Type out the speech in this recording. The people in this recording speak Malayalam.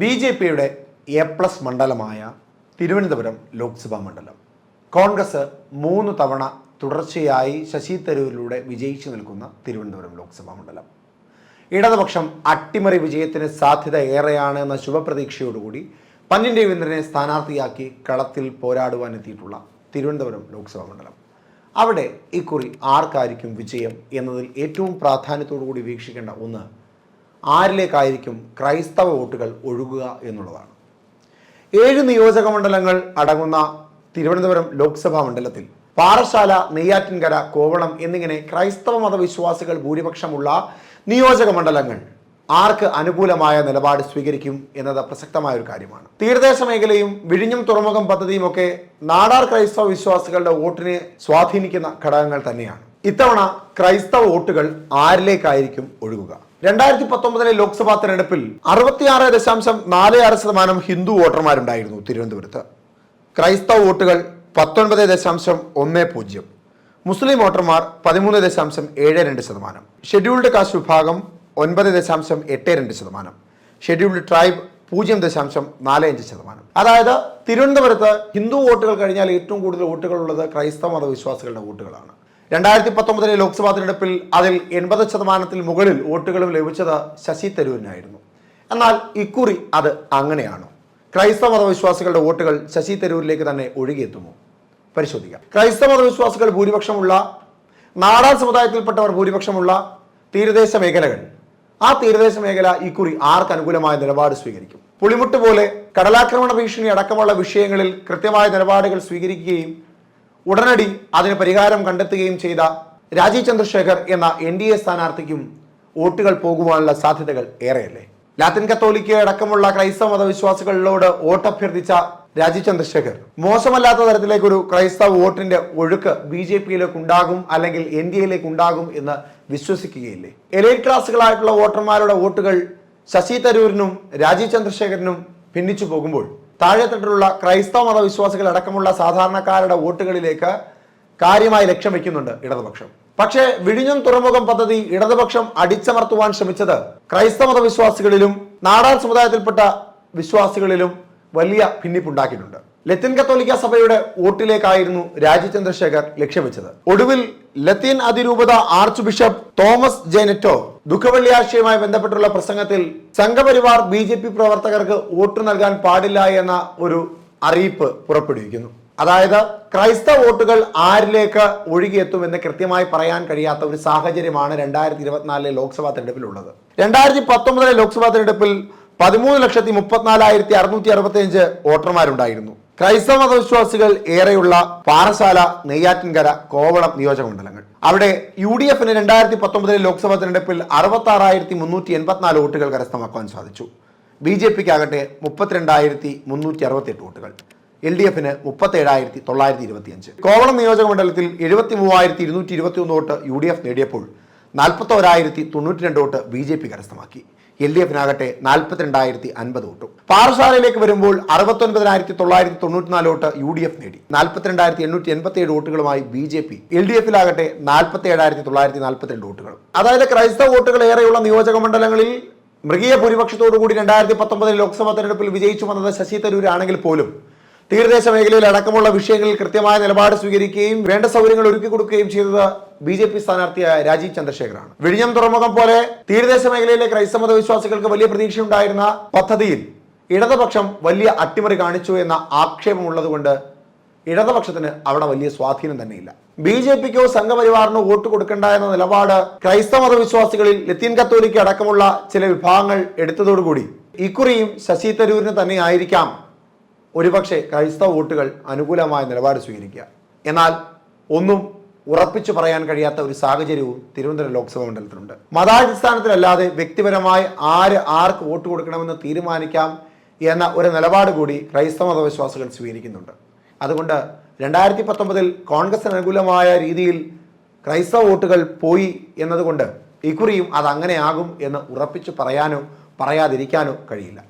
ബി ജെ പിയുടെ എ പ്ലസ് മണ്ഡലമായ തിരുവനന്തപുരം ലോക്സഭാ മണ്ഡലം. കോൺഗ്രസ് മൂന്ന് തവണ തുടർച്ചയായി ശശി തരൂരിലൂടെ വിജയിച്ചു നിൽക്കുന്ന തിരുവനന്തപുരം ലോക്സഭാ മണ്ഡലം. ഇടതുപക്ഷം അട്ടിമറി വിജയത്തിന് സാധ്യത ഏറെയാണ് എന്ന ശുഭപ്രതീക്ഷയോടുകൂടി പന്നിൻ രവീന്ദ്രനെ സ്ഥാനാർത്ഥിയാക്കി കളത്തിൽ പോരാടുവാൻ എത്തിയിട്ടുള്ള തിരുവനന്തപുരം ലോക്സഭാ മണ്ഡലം. അവിടെ ഇക്കുറി ആർക്കായിരിക്കും വിജയം എന്നതിൽ ഏറ്റവും പ്രാധാന്യത്തോടു കൂടി വീക്ഷിക്കേണ്ട ഒന്ന് ആരിലേക്കായിരിക്കും ക്രൈസ്തവ വോട്ടുകൾ ഒഴുകുക എന്നുള്ളതാണ്. ഏഴ് നിയോജക മണ്ഡലങ്ങൾ അടങ്ങുന്ന തിരുവനന്തപുരം ലോക്സഭാ മണ്ഡലത്തിൽ പാറശാല നെയ്യാറ്റിൻകര കോവളം എന്നിങ്ങനെ ക്രൈസ്തവ മതവിശ്വാസികൾ ഭൂരിപക്ഷമുള്ള നിയോജക മണ്ഡലങ്ങൾ ആർക്ക് അനുകൂലമായ നിലപാട് സ്വീകരിക്കും എന്നത് പ്രസക്തമായ ഒരു കാര്യമാണ്. തീരദേശ മേഖലയും വിഴിഞ്ഞം തുറമുഖം പദ്ധതിയും ഒക്കെ നാടാർ ക്രൈസ്തവ വിശ്വാസികളുടെ വോട്ടിനെ സ്വാധീനിക്കുന്ന ഘടകങ്ങൾ തന്നെയാണ്. ഇത്തവണ ക്രൈസ്തവ വോട്ടുകൾ ആരിലേക്കായിരിക്കും ഒഴുകുക? രണ്ടായിരത്തി പത്തൊമ്പതിലെ ലോക്സഭാ തെരഞ്ഞെടുപ്പിൽ അറുപത്തിയാറ് ദശാംശം നാല് ആറ് ശതമാനം ഹിന്ദു വോട്ടർമാരുണ്ടായിരുന്നു തിരുവനന്തപുരത്ത്. ക്രൈസ്തവ വോട്ടുകൾ പത്തൊൻപത് ദശാംശം ഒന്ന് പൂജ്യം. മുസ്ലിം വോട്ടർമാർ പതിമൂന്ന് ദശാംശം ഏഴ് രണ്ട് ശതമാനം. ഷെഡ്യൂൾഡ് കാസ്റ്റ് വിഭാഗം ഒൻപത് ദശാംശം എട്ട് രണ്ട് ശതമാനം. ഷെഡ്യൂൾഡ് ട്രൈബ് പൂജ്യം ദശാംശം നാല് അഞ്ച് ശതമാനം. അതായത് തിരുവനന്തപുരത്ത് ഹിന്ദു വോട്ടുകൾ കഴിഞ്ഞാൽ ഏറ്റവും കൂടുതൽ വോട്ടുകൾ ഉള്ളത് ക്രൈസ്തവ മതവിശ്വാസികളുടെ വോട്ടുകളാണ്. രണ്ടായിരത്തി പത്തൊമ്പതിലെ ലോക്സഭാ തിരഞ്ഞെടുപ്പിൽ അതിൽ എൺപത് ശതമാനത്തിൽ മുകളിൽ വോട്ടുകളും ലഭിച്ചത് ശശി തരൂരിനായിരുന്നു. എന്നാൽ ഇക്കുറി അത് അങ്ങനെയാണോ. ക്രൈസ്തവ മതവിശ്വാസികളുടെ വോട്ടുകൾ ശശി തരൂരിലേക്ക് തന്നെ ഒഴുകിയെത്തുമോ പരിശോധിക്കാം. ക്രൈസ്തവ മതവിശ്വാസികൾ ഭൂരിപക്ഷമുള്ള നാടാർ സമുദായത്തിൽപ്പെട്ടവർ ഭൂരിപക്ഷമുള്ള തീരദേശ മേഖലകൾ. ആ തീരദേശ മേഖല ഇക്കുറി ആർക്ക് അനുകൂലമായ നിലപാട് സ്വീകരിക്കും? പുളിമുട്ട് പോലെ കടലാക്രമണ ഭീഷണി അടക്കമുള്ള വിഷയങ്ങളിൽ കൃത്യമായ നിലപാടുകൾ സ്വീകരിക്കുകയും ഉടനടി അതിന് പരിഹാരം കണ്ടെത്തുകയും ചെയ്ത രാജീവ് ചന്ദ്രശേഖർ എന്ന എൻ ഡി എ സ്ഥാനാർത്ഥിക്കും വോട്ടുകൾ പോകുവാനുള്ള സാധ്യതകൾ ഏറെയല്ലേ? ലാത്തിൻ കത്തോലിക്ക അടക്കമുള്ള ക്രൈസ്തവ മതവിശ്വാസികളിലോട് വോട്ട് അഭ്യർത്ഥിച്ച രാജീവ് ചന്ദ്രശേഖർ മോശമല്ലാത്ത തരത്തിലേക്കൊരു ക്രൈസ്തവ വോട്ടിന്റെ ഒഴുക്ക് ബി ജെ പിയിലേക്ക് ഉണ്ടാകും അല്ലെങ്കിൽ എൻ ഡി എയിലേക്ക് ഉണ്ടാകും എന്ന് വിശ്വസിക്കുകയില്ലേ? എലൈറ്റ് ക്ലാസുകളായിട്ടുള്ള വോട്ടർമാരുടെ വോട്ടുകൾ ശശി തരൂരിനും രാജീവ് ചന്ദ്രശേഖരനും ഭിന്നിച്ചു പോകുമ്പോൾ താഴെത്തട്ടിലുള്ള ക്രൈസ്തവ മതവിശ്വാസികൾ അടക്കമുള്ള സാധാരണക്കാരുടെ വോട്ടുകളിലേക്ക് കാര്യമായി ലക്ഷ്യം വെക്കുന്നുണ്ട് ഇടതുപക്ഷം. പക്ഷേ വിഴിഞ്ഞം തുറമുഖം പദ്ധതി ഇടതുപക്ഷം അടിച്ചമർത്തുവാൻ ശ്രമിച്ചത് ക്രൈസ്തവ മതവിശ്വാസികളിലും നാടാർ സമുദായത്തിൽപ്പെട്ട വിശ്വാസികളിലും വലിയ ഭിന്നിപ്പുണ്ടാക്കിയിട്ടുണ്ട്. ലത്തിൻ കത്തോലിക്ക സഭയുടെ വോട്ടിലേക്കായിരുന്നു രാജീവ് ചന്ദ്രശേഖർ ലക്ഷ്യം വെച്ചത്. ഒടുവിൽ ലത്തീൻ അതിരൂപത ആർച്ച് ബിഷപ്പ് തോമസ് ജെനറ്റോ ദുഃഖവെള്ളിയാഴ്ചയുമായി ബന്ധപ്പെട്ടുള്ള പ്രസംഗത്തിൽ സംഘപരിവാർ ബി ജെ പി പ്രവർത്തകർക്ക് വോട്ട് നൽകാൻ പാടില്ല എന്ന ഒരു അറിയിപ്പ് പുറപ്പെടുവിക്കുന്നു. അതായത് ക്രൈസ്തവ വോട്ടുകൾ ആരിലേക്ക് ഒഴുകിയെത്തുമെന്ന് കൃത്യമായി പറയാൻ കഴിയാത്ത ഒരു സാഹചര്യമാണ് രണ്ടായിരത്തി ഇരുപത്തിനാലിലെ ലോക്സഭാ തെരഞ്ഞെടുപ്പിലുള്ളത്. രണ്ടായിരത്തി പത്തൊമ്പതിലെ ലോക്സഭാ തെരഞ്ഞെടുപ്പിൽ പതിമൂന്ന് ലക്ഷത്തി മുപ്പത്തിനാലായിരത്തി അറുന്നൂറ്റി അറുപത്തി അഞ്ച് വോട്ടർമാരുണ്ടായിരുന്നു. ക്രൈസ്തവ മതവിശ്വാസികൾ ഏറെയുള്ള പാറശാല നെയ്യാറ്റിൻകര കോവളം നിയോജക മണ്ഡലങ്ങൾ. അവിടെ യു ഡി എഫിന് രണ്ടായിരത്തി പത്തൊമ്പതിലെ ലോക്സഭാ തെരഞ്ഞെടുപ്പിൽ അറുപത്തി ആറായിരത്തി മുന്നൂറ്റി എൺപത്തിനാല് വോട്ടുകൾ കരസ്ഥമാക്കാൻ സാധിച്ചു. ബി ജെ പിക്ക് ആകട്ടെ മുപ്പത്തിരണ്ടായിരത്തി മുന്നൂറ്റി അറുപത്തിയെട്ട് വോട്ടുകൾ. എൽ ഡി എഫിന് മുപ്പത്തേഴായിരത്തി തൊള്ളായിരത്തി ഇരുപത്തിയഞ്ച് കോവളം നിയോജകമണ്ഡലത്തിൽ എഴുപത്തി മൂവായിരത്തി ഇരുന്നൂറ്റി ഇരുപത്തി ഒന്ന് വോട്ട് യു ഡി എഫ് നേടിയപ്പോൾ നാൽപ്പത്തോരായിരത്തി തൊണ്ണൂറ്റി രണ്ട് വോട്ട് ബി ജെ പി കരസ്ഥമാക്കി. എൽ ഡി എഫിനാകട്ടെ നാൽപ്പത്തിരണ്ടായിരത്തി അൻപത് വോട്ടും. പാറശാലയിലേക്ക് വരുമ്പോൾ അറുപത്തൊൻപതിനായിരത്തി തൊള്ളായിരത്തി തൊണ്ണൂറ്റിനാല് വോട്ട് യു ഡി എഫ് നേടി. നാൽപ്പത്തിരണ്ടായിരത്തി എണ്ണൂറ്റി എൺപത്തി ഏഴ് വോട്ടുകളുമായി B J P. L D എഫിലാകട്ടെ നാൽപ്പത്തി ഏഴായിരത്തി തൊള്ളായിരത്തി നാൽപ്പത്തിരണ്ട് വോട്ടുകളും അതായത് ക്രൈസ്തവ വോട്ടുകൾ ഏറെയുള്ള നിയോജക മണ്ഡലങ്ങളിൽ മൃഗീയ ഭൂരിപക്ഷത്തോടുകൂടി രണ്ടായിരത്തി പത്തൊമ്പതിൽ ലോക്സഭാ തെരഞ്ഞെടുപ്പിൽ വിജയിച്ചു വന്നത് ശശി തരൂരാണെങ്കിൽ പോലും തീരദേശ മേഖലയിൽ അടക്കമുള്ള വിഷയങ്ങളിൽ കൃത്യമായ നിലപാട് സ്വീകരിക്കുകയും വേണ്ട സൗകര്യങ്ങൾ ഒരുക്കി കൊടുക്കുകയും ചെയ്തത് ബി ജെ പി സ്ഥാനാർത്ഥിയായ രാജീവ് ചന്ദ്രശേഖറാണ് വിഴിഞ്ഞം തുറമുഖം പോലെ തീരദേശ മേഖലയിലെ ക്രൈസ്തവ മത വിശ്വാസികൾക്ക് വലിയ പ്രതീക്ഷയുണ്ടായിരുന്ന പദ്ധതിയിൽ ഇടതുപക്ഷം വലിയ അട്ടിമറി കാണിച്ചു എന്ന ആക്ഷേപമുള്ളതുകൊണ്ട് ഇടതുപക്ഷത്തിന് അവിടെ വലിയ സ്വാധീനം തന്നെയില്ല. ബി ജെ പിക്കോ സംഘപരിവാറിനോ വോട്ട് കൊടുക്കേണ്ട എന്ന നിലപാട് ക്രൈസ്തവ മതവിശ്വാസികളിൽ ലത്തീൻ കത്തോലിക്ക അടക്കമുള്ള ചില വിഭാഗങ്ങൾ എടുത്തതോടുകൂടി ഇക്കുറിയും ശശി തരൂരിന് തന്നെ ആയിരിക്കാം ഒരുപക്ഷെ ക്രൈസ്തവ വോട്ടുകൾ അനുകൂലമായ നിലപാട് സ്വീകരിക്കുക. എന്നാൽ ഒന്നും ഉറപ്പിച്ചു പറയാൻ കഴിയാത്ത ഒരു സാഹചര്യവും തിരുവനന്തപുരം ലോക്സഭാ മണ്ഡലത്തിലുണ്ട്. മതാടിസ്ഥാനത്തിലല്ലാതെ വ്യക്തിപരമായി ആര് ആർക്ക് വോട്ട് കൊടുക്കണമെന്ന് തീരുമാനിക്കാം എന്ന ഒരു നിലപാട് കൂടി ക്രൈസ്തവ മതവിശ്വാസികൾ സ്വീകരിക്കുന്നുണ്ട്. അതുകൊണ്ട് രണ്ടായിരത്തി പത്തൊമ്പതിൽ കോൺഗ്രസിന് അനുകൂലമായ രീതിയിൽ ക്രൈസ്തവ വോട്ടുകൾ പോയി എന്നതുകൊണ്ട് ഇക്കുറിയും അതങ്ങനെയാകും എന്ന് ഉറപ്പിച്ചു പറയാനോ പറയാതിരിക്കാനോ കഴിയില്ല.